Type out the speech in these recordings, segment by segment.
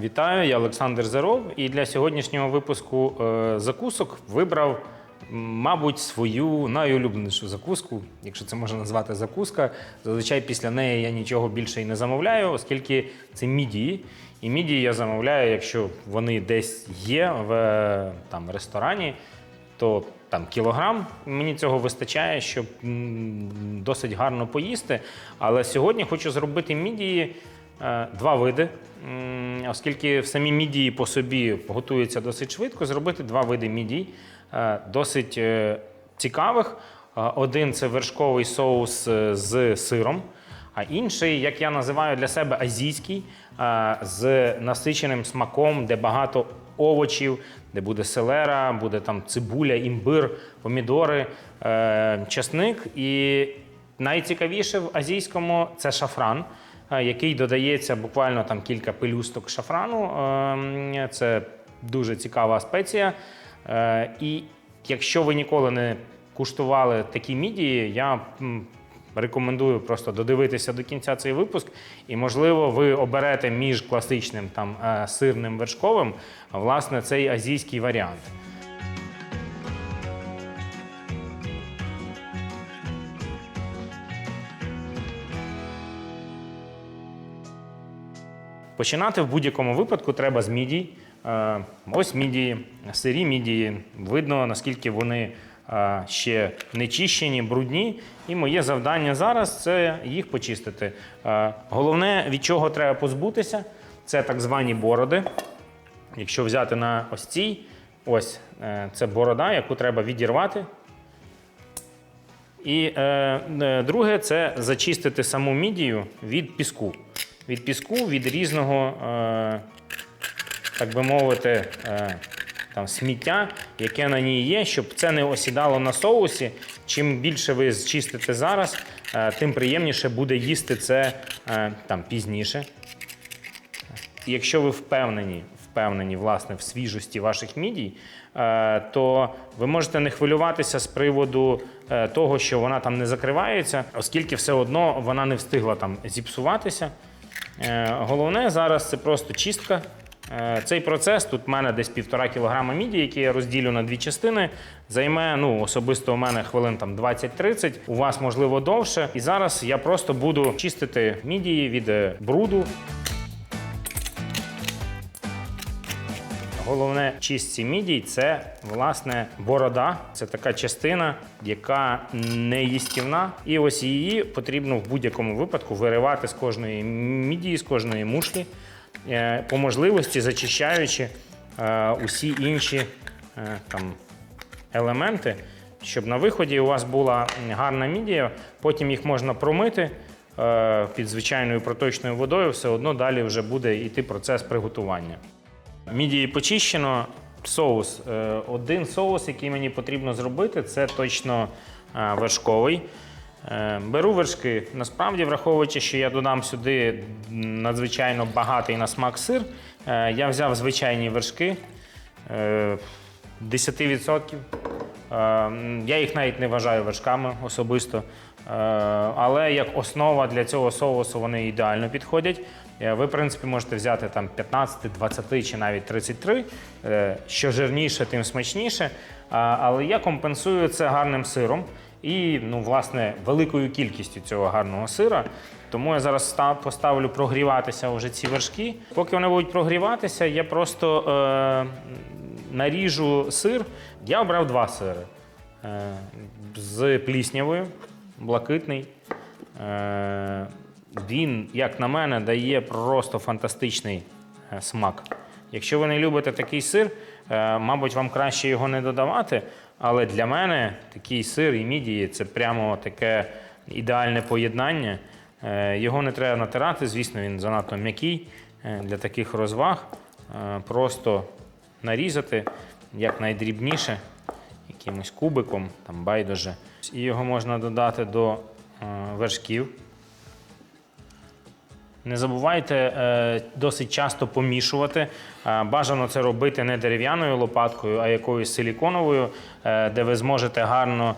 Вітаю, я Олександр Заров. І для сьогоднішнього випуску е, закусок вибрав, мабуть, свою найулюбленішу закуску, якщо це можна назвати закуска. Зазвичай після неї я нічого більше і не замовляю, оскільки це мідії. І мідії я замовляю, якщо вони десь є в е, там, ресторані, то там кілограм мені цього вистачає, щоб досить гарно поїсти. Але сьогодні хочу зробити мідії два види. Оскільки в самі мідії по собі готуються досить швидко, зробити два види мідій е, досить е, цікавих. Е, Один це вершковий соус е, з сиром, а інший, як я називаю для себе, азійський е, з насиченим смаком, де багато овочів, де буде селера, буде там цибуля, імбир, помідори, е, часник. І найцікавіше в азійському це шафран, е, який додається буквально там кілька пелюсток шафрану. Е, Це дуже цікава спеція. Е, І якщо ви ніколи не куштували такі мідії, я рекомендую просто додивитися до кінця цей випуск. І, можливо, ви оберете між класичним там е, сирним вершковим, власне, цей азійський варіант. Починати в будь-якому випадку треба з мідій. Е, Ось мідії, сирі мідії. Видно, наскільки вони е, ще не чищені, брудні. І моє завдання зараз це їх почистити. Е, Головне, від чого треба позбутися, це так звані бороди. Якщо взяти на ось цій, ось це борода, яку треба відірвати. І е, друге це зачистити саму мідію від піску. Від піску, від різного, е, так би мовити, е, там, сміття, яке на ній є, щоб це не осідало на соусі. Чим більше ви зчистите зараз, е, тим приємніше буде їсти це там, пізніше. Якщо ви впевнені, впевнені власне в свіжості ваших мідій, то ви можете не хвилюватися з приводу того, що вона там не закривається, оскільки все одно вона не встигла там зіпсуватися. Е, Головне зараз це просто чистка. Е, Цей процес тут в мене десь півтора кілограма міді, який я розділю на дві частини. Займе ну особисто у мене хвилин там 20-30, у вас можливо довше. І зараз я просто буду чистити мідії від е, бруду. Головне чистці мідій це власне борода. Це така частина, яка не їстівна. І ось її потрібно в будь-якому випадку виривати з кожної мідії, з кожної мушлі, е, по можливості зачищаючи е, усі інші е, там елементи, щоб на виході у вас була гарна мідія, потім їх можна промити під звичайною проточною водою, все одно далі вже буде йти процес приготування. Мідії почищено. Соус. Е, Один соус, який мені потрібно зробити, це точно е, вершковий. Е, Беру вершки. Насправді, враховуючи, що я додам сюди надзвичайно багатий на смак сир, я взяв звичайні вершки е, 10%. Е, м, Я їх навіть не вважаю вершками особисто. Е, Але як основа для цього соусу вони ідеально підходять. Е, Ви, в принципі, можете взяти там 15, 20 чи навіть 33. Е, Що жирніше, тим смачніше. Але я компенсую це гарним сиром і, ну, власне, великою кількістю цього гарного сира. Тому я зараз поставлю прогріватися вже ці вершки. Поки вони будуть прогріватися, я просто наріжу сир. Я обрав два сири. Е, з пліснявою, блакитний. Е, він, як на мене, дає просто фантастичний е, смак. Якщо ви не любите такий сир, мабуть, вам краще його не додавати. Але для мене такий сир і мідії це прямо таке ідеальне поєднання. Його не треба натирати, звісно, він занадто м'який для таких розваг. Просто нарізати якнайдрібніше, якимось кубиком, там байдуже. І його можна додати до е, вершків. Не забувайте е, досить часто помішувати. Е, Бажано це робити не дерев'яною лопаткою, а якоюсь силіконовою, де ви зможете гарно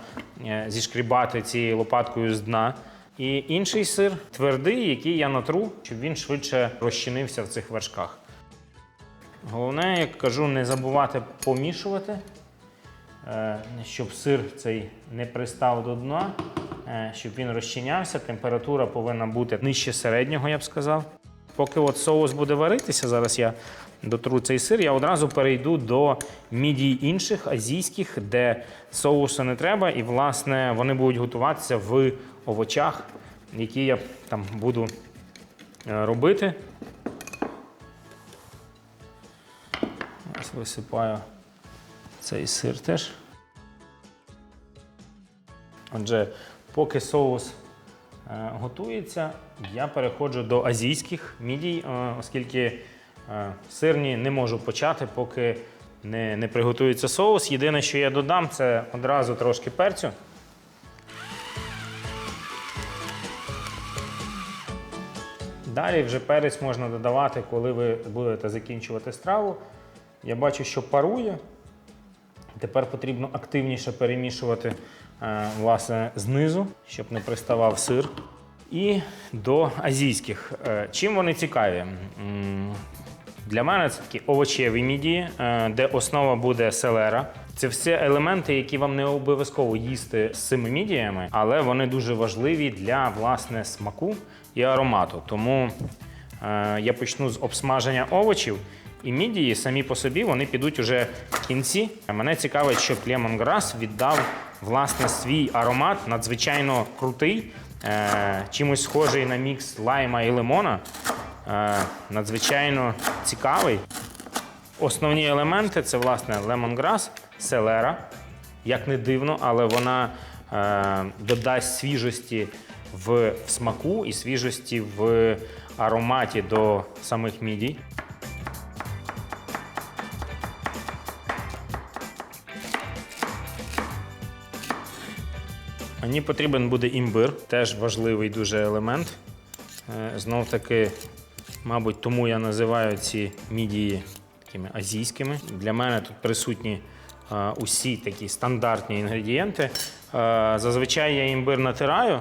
зішкрібати цією лопаткою з дна. І інший сир твердий, який я натру, щоб він швидше розчинився в цих вершках. Головне, як кажу, не забувати помішувати, е, щоб сир цей не пристав до дна, е, щоб він розчинявся. Температура повинна бути нижче середнього, я б сказав. Поки от соус буде варитися, зараз я дотру цей сир, я одразу перейду до мідій інших азійських, де соусу не треба, і власне вони будуть готуватися в овочах, які я там буду е, робити. Висипаю цей сир теж. Отже, поки соус е, готується, я переходжу до азійських мідій, е, оскільки е, сирні не можу почати, поки не, не приготується соус. Єдине, що я додам, це одразу трошки перцю. Далі вже перець можна додавати, коли ви будете закінчувати страву. Я бачу, що парує. Тепер потрібно активніше перемішувати е, власне, знизу, щоб не приставав сир. І до азійських. Е, Чим вони цікаві? Для мене це такі овочеві мідії, е, де основа буде селера. Це всі елементи, які вам не обов'язково їсти з цими мідіями, але вони дуже важливі для власне смаку і аромату. Тому я почну з обсмаження овочів. І мідії самі по собі вони підуть уже в кінці. Мене цікавить, щоб лемонграс віддав власне свій аромат, надзвичайно крутий, е, чимось схожий на мікс лайма і лимона. Е, надзвичайно цікавий. Основні елементи це власне лемонграс, селера. Як не дивно, але вона е, додасть свіжості в, смаку і свіжості в ароматі до самих мідій. Мені потрібен буде імбир, теж важливий дуже елемент. Е, Знов таки, мабуть, тому я називаю ці мідії такими азійськими. Для мене тут присутні е, усі такі стандартні інгредієнти. Е, Зазвичай я імбир натираю,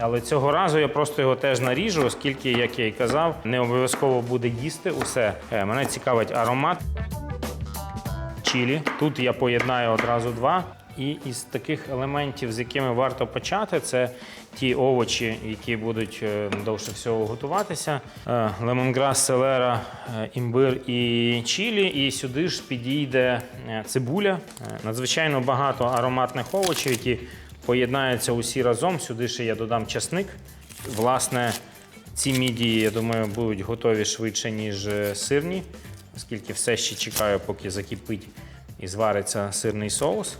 але цього разу я просто його теж наріжу, оскільки, як я і казав, не обов'язково буде їсти усе. Мене цікавить аромат чилі. Тут я поєднаю одразу два. І із таких елементів, з якими варто почати, це ті овочі, які будуть е, довше всього готуватися: Е, лемонграс, селера, е, імбир і чилі. І сюди ж підійде цибуля. Надзвичайно багато ароматних овочів, які поєднаються усі разом. Сюди ще я додам часник. Власне, ці мідії, я думаю, будуть готові швидше, ніж сирні, оскільки все ще чекаю, поки закипить і звариться сирний соус.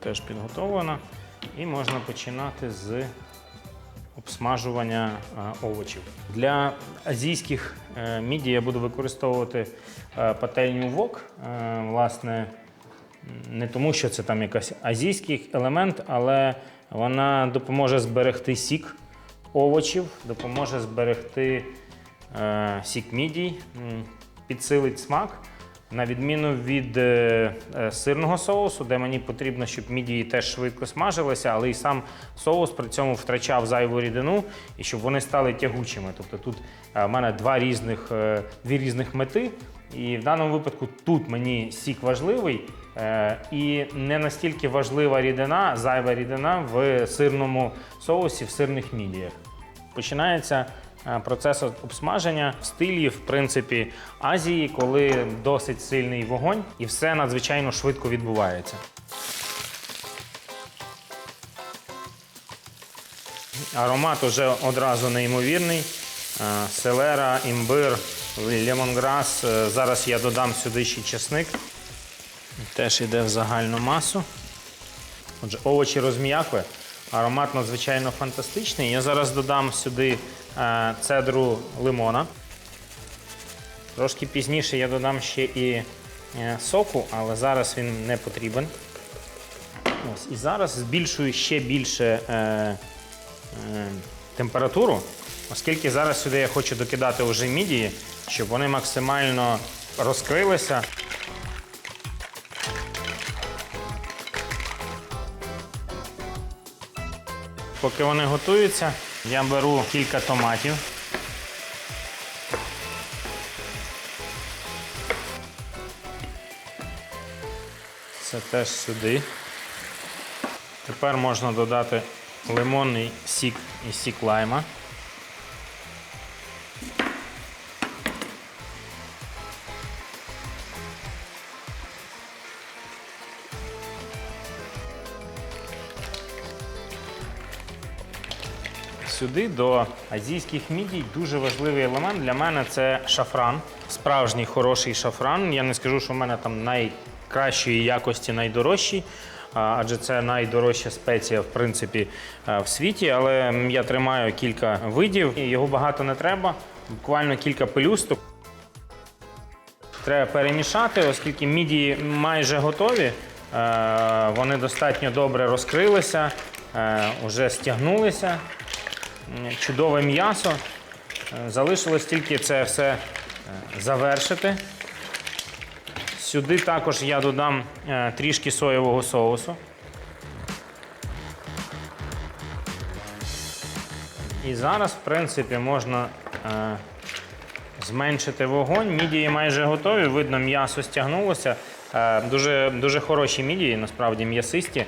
Теж підготовлена. І можна починати з обсмажування е, овочів. Для азійських е, міді я буду використовувати е, пательню вок. Власне, не тому, що це там якийсь азійський елемент, але вона допоможе зберегти сік овочів, допоможе зберегти сік мідій, підсилить смак. На відміну від е, е, сирного соусу, де мені потрібно, щоб мідії теж швидко смажилися, але і сам соус при цьому втрачав зайву рідину і щоб вони стали тягучими. Тобто тут е, в мене два різних, дві різних мети. І в даному випадку тут мені сік важливий, і не настільки важлива рідина, зайва рідина в сирному соусі, в сирних мідіях. Починається процес обсмаження в стилі, в принципі, Азії, коли досить сильний вогонь і все надзвичайно швидко відбувається. Аромат уже одразу неймовірний. Е, Селера, імбир, лемонграс. Е, Зараз я додам сюди ще чесник. Теж йде в загальну масу. Отже, овочі розм'якли. Аромат надзвичайно фантастичний. Я зараз додам сюди е, цедру лимона. Трошки пізніше я додам ще і е, соку, але зараз він не потрібен. Ось, і зараз збільшую ще більше е, е, температуру, оскільки зараз сюди я хочу докидати вже мідії, щоб вони максимально розкрилися. Поки вони готуються, я беру кілька томатів. Це теж сюди. Тепер можна додати лимонний сік і сік лайма. Сюди до азійських мідій дуже важливий елемент для мене це шафран. Справжній хороший шафран. Я не скажу, що в мене там найкращої якості, найдорожчий, адже це найдорожча спеція в принципі е, в світі. Але я тримаю кілька видів, його багато не треба. Буквально кілька пелюсток. Треба перемішати, оскільки мідії майже готові. Е, Вони достатньо добре розкрилися, е, вже стягнулися. Чудове м'ясо. Залишилось тільки це все е, завершити. Сюди також я додам е, трішки соєвого соусу. І зараз, в принципі, можна е, зменшити вогонь. Мідії майже готові. Видно, м'ясо стягнулося. Дуже, дуже хороші мідії, насправді м'ясисті.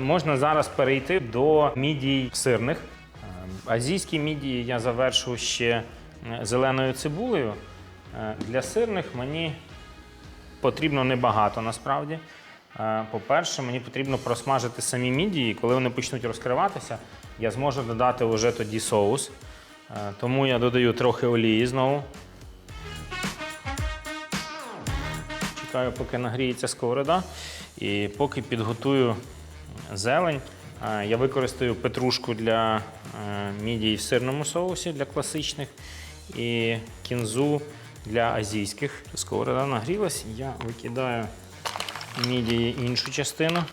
Можна зараз перейти до мідій сирних. Азійські мідії я завершу ще е, зеленою цибулею. Е, Для сирних мені потрібно небагато насправді. Е, По-перше, мені потрібно просмажити самі мідії. Коли вони почнуть розкриватися, я зможу додати вже тоді соус. Тому я додаю трохи олії знову. Чекаю, поки нагріється сковорода. І поки підготую зелень, я використаю петрушку для мідії мідій в сирному соусі для класичних і кінзу для азійських. Сковорода нагрілась, я викидаю мідії іншу частину.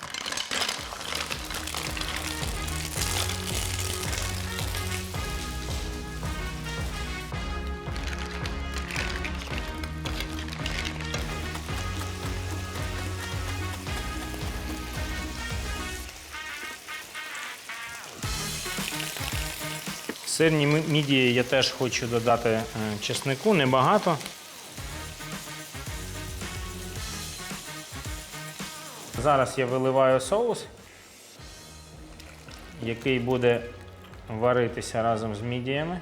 Сирні мідії я теж хочу додати е, чеснику, небагато. Зараз я виливаю соус, який буде варитися разом з мідіями.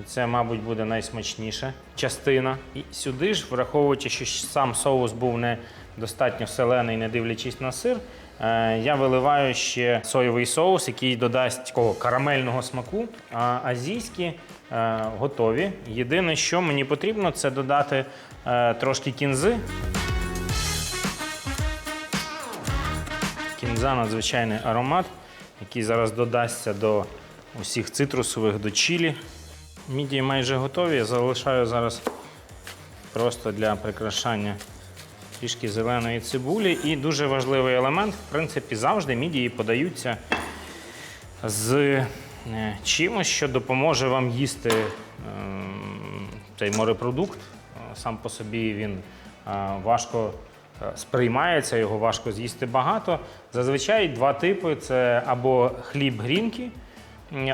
І це, мабуть, буде найсмачніша частина. І сюди ж, враховуючи, що сам соус був не достатньо солений, не дивлячись на сир, я виливаю ще соєвий соус, який додасть такого карамельного смаку. А азійські е, готові. Єдине, що мені потрібно, це додати е, трошки кінзи. Кінза надзвичайний аромат, який зараз додасться до усіх цитрусових, до чилі. Мідії майже готові. Я залишаю зараз просто для прикрашання трішки зеленої цибулі. І дуже важливий елемент, в принципі, завжди мідії подаються з е, чимось, що допоможе вам їсти ем, цей морепродукт. Е, Сам по собі він е, важко е, сприймається, його важко з'їсти багато. Зазвичай два типи: це або хліб грінки,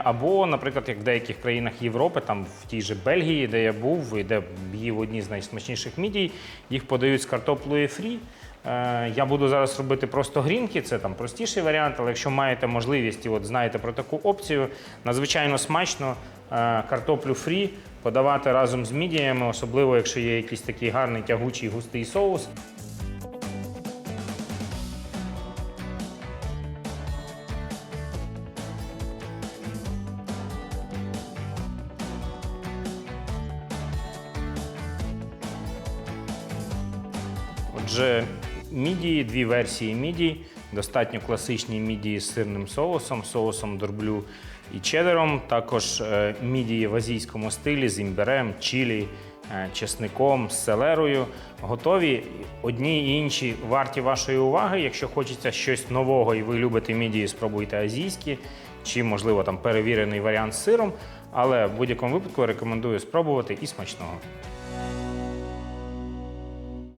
або, наприклад, як в деяких країнах Європи, там в тій же Бельгії, де я був, і де їв одні з найсмачніших мідій, їх подають з картоплею фрі. Е, Я буду зараз робити просто грінки, це там простіший варіант, але якщо маєте можливість і от знаєте про таку опцію, надзвичайно смачно е, картоплю фрі подавати разом з мідіями, особливо якщо є якийсь такий гарний тягучий густий соус. Отже, мідії, дві версії мідій. Достатньо класичні мідії з сирним соусом, соусом дорблю і чедером. Також е, мідії в азійському стилі з імбирем, чилі, е, чесником, селерою. Готові. Одні і інші варті вашої уваги. Якщо хочеться щось нового і ви любите мідії, спробуйте азійські чи, можливо, там перевірений варіант з сиром. Але в будь-якому випадку рекомендую спробувати і смачного.